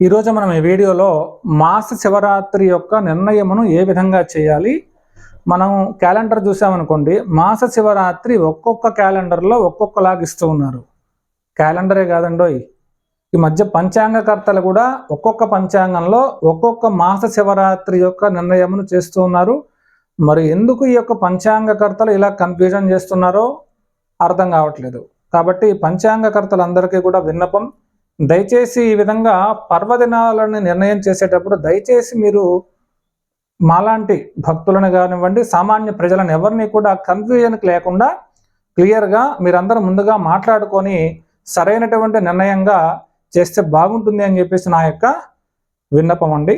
ఈరోజు మనం ఈ వీడియోలో మాస శివరాత్రి యొక్క నిర్ణయమును ఏ విధంగా చేయాలి? మనం క్యాలెండర్ చూసామనుకోండి మాస శివరాత్రి ఒక్కొక్క క్యాలెండర్లో ఒక్కొక్కలాగా ఇస్తూ ఉన్నారు. క్యాలెండరే కాదండోయ్. ఈ మధ్య పంచాంగకర్తలు కూడా ఒక్కొక్క పంచాంగంలో ఒక్కొక్క మాస శివరాత్రి యొక్క నిర్ణయమును చేస్తూ ఉన్నారు. మరి ఎందుకు ఈ యొక్క పంచాంగకర్తలు ఇలా కన్ఫ్యూజన్ చేస్తున్నారో అర్థం కావట్లేదు. కాబట్టి పంచాంగకర్తలందరికీ కూడా విన్నపం దయచేసి ఈ విధంగా పర్వదినాలను నిర్ణయం చేసేటప్పుడు దయచేసి మీరు మాలాంటి భక్తులను కానివ్వండి సామాన్య ప్రజలను ఎవరిని కూడా కన్ఫ్యూజన్కి లేకుండా క్లియర్గా మీరందరూ ముందుగా మాట్లాడుకొని సరైనటువంటి నిర్ణయంగా చేస్తే బాగుంటుంది అని చెప్పేసి నా యొక్క విన్నపం అండి.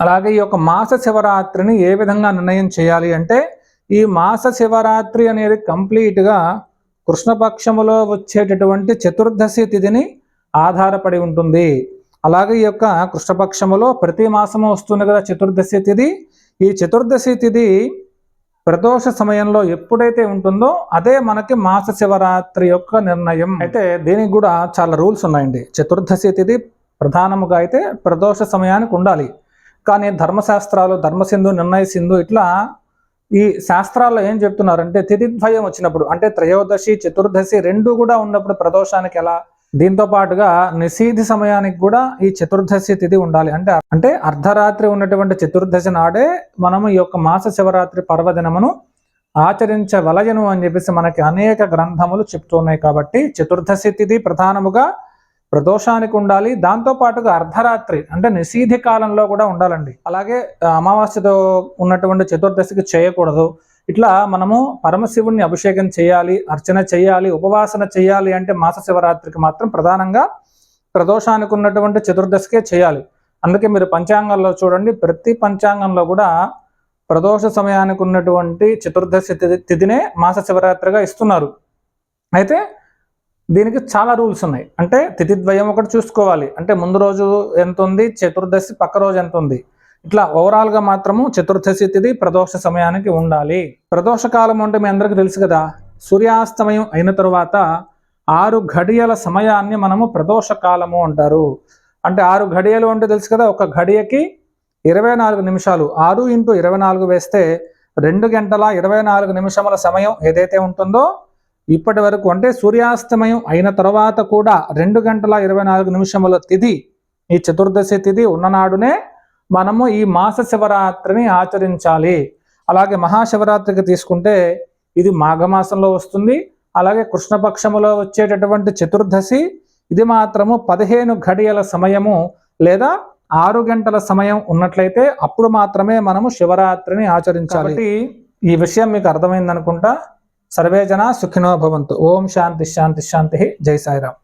అలాగే ఈ యొక్క మాస శివరాత్రిని ఏ విధంగా నిర్ణయం చేయాలి అంటే ఈ మాస శివరాత్రి అనేది కంప్లీట్గా కృష్ణపక్షములో వచ్చేటటువంటి చతుర్దశి తిథిని ఆధారపడి ఉంటుంది. అలాగే ఈ యొక్క కృష్ణపక్షములో ప్రతి మాసము వస్తుంది కదా చతుర్దశి తిథి ఈ చతుర్దశి తిథి ప్రదోష సమయంలో ఎప్పుడైతే ఉంటుందో అదే మనకి మాస శివరాత్రి యొక్క నిర్ణయం. అయితే దీనికి కూడా చాలా రూల్స్ ఉన్నాయండి. చతుర్దశి తిథి ప్రధానముగా అయితే ప్రదోష సమయానికి ఉండాలి. కానీ ధర్మశాస్త్రాలు ధర్మసింధు నిర్ణయ సింధు ఇట్లా ఈ శాస్త్రాల్లో ఏం చెప్తున్నారంటే తిథిద్వయం వచ్చినప్పుడు అంటే త్రయోదశి చతుర్దశి రెండు కూడా ఉన్నప్పుడు ప్రదోషానికి ఎలా? దీంతో పాటుగా నిశీధి సమయానికి కూడా ఈ చతుర్దశి తిథి ఉండాలి. అంటే అంటే అర్ధరాత్రి ఉన్నటువంటి చతుర్దశి నాడే మనము ఈ యొక్క మాస శివరాత్రి పర్వదినమును ఆచరించవలయను అని చెప్పేసి మనకి అనేక గ్రంథములు చెప్తున్నాయి కాబట్టి చతుర్దశి తిథి ప్రధానముగా ప్రదోషానికి ఉండాలి. దాంతో పాటుగా అర్ధరాత్రి అంటే నిషీధి కాలంలో కూడా ఉండాలండి. అలాగే అమావాస్యతో ఉన్నటువంటి చతుర్దశికి చేయకూడదు. ఇట్లా మనము పరమశివుణ్ణి అభిషేకం చేయాలి అర్చన చేయాలి ఉపవాసన చేయాలి అంటే మాస శివరాత్రికి మాత్రం ప్రధానంగా ప్రదోషానికి ఉన్నటువంటి చతుర్దశికే చేయాలి. అందుకే మీరు పంచాంగంలో చూడండి ప్రతి పంచాంగంలో కూడా ప్రదోష సమయానికి ఉన్నటువంటి చతుర్దశి తిథినే మాస శివరాత్రిగా ఇస్తున్నారు. అయితే దీనికి చాలా రూల్స్ ఉన్నాయి. అంటే తిథిద్వయం ఒకటి చూసుకోవాలి. అంటే ముందు రోజు ఎంత ఉంది చతుర్దశి పక్క రోజు ఎంత ఉంది ఇట్లా ఓవరాల్గా మాత్రము చతుర్దశి తిథి ప్రదోష సమయానికి ఉండాలి. ప్రదోష కాలం అంటే మీ అందరికీ తెలుసు కదా సూర్యాస్తమయం అయిన తరువాత ఆరు ఘడియల సమయాన్ని మనము ప్రదోష కాలము అంటారు. అంటే ఆరు ఘడియలు అంటే తెలుసు కదా ఒక ఘడియకి ఇరవై నాలుగు నిమిషాలు. ఆరు ఇంటూ ఇరవై నాలుగు వేస్తే రెండు గంటల ఇరవై నాలుగు నిమిషముల సమయం ఏదైతే ఉంటుందో ఇప్పటి వరకు అంటే సూర్యాస్తమయం అయిన తర్వాత కూడా రెండు గంటల ఇరవై నాలుగు నిమిషముల తిథి ఈ చతుర్దశి తిథి ఉన్ననాడునే మనము ఈ మాస శివరాత్రిని ఆచరించాలి. అలాగే మహాశివరాత్రికి తీసుకుంటే ఇది మాఘమాసంలో వస్తుంది. అలాగే కృష్ణపక్షములో వచ్చేటటువంటి చతుర్దశి ఇది మాత్రము పదిహేను ఘడియల సమయము లేదా ఆరు గంటల సమయం ఉన్నట్లయితే అప్పుడు మాత్రమే మనము శివరాత్రిని ఆచరించాలి. ఈ విషయం మీకు అర్థమైంది అనుకుంటా సర్వే జన సుఖినో భవంతు. ఓం శాంతి శాంతి శాంతి. జై సాయిరామ్.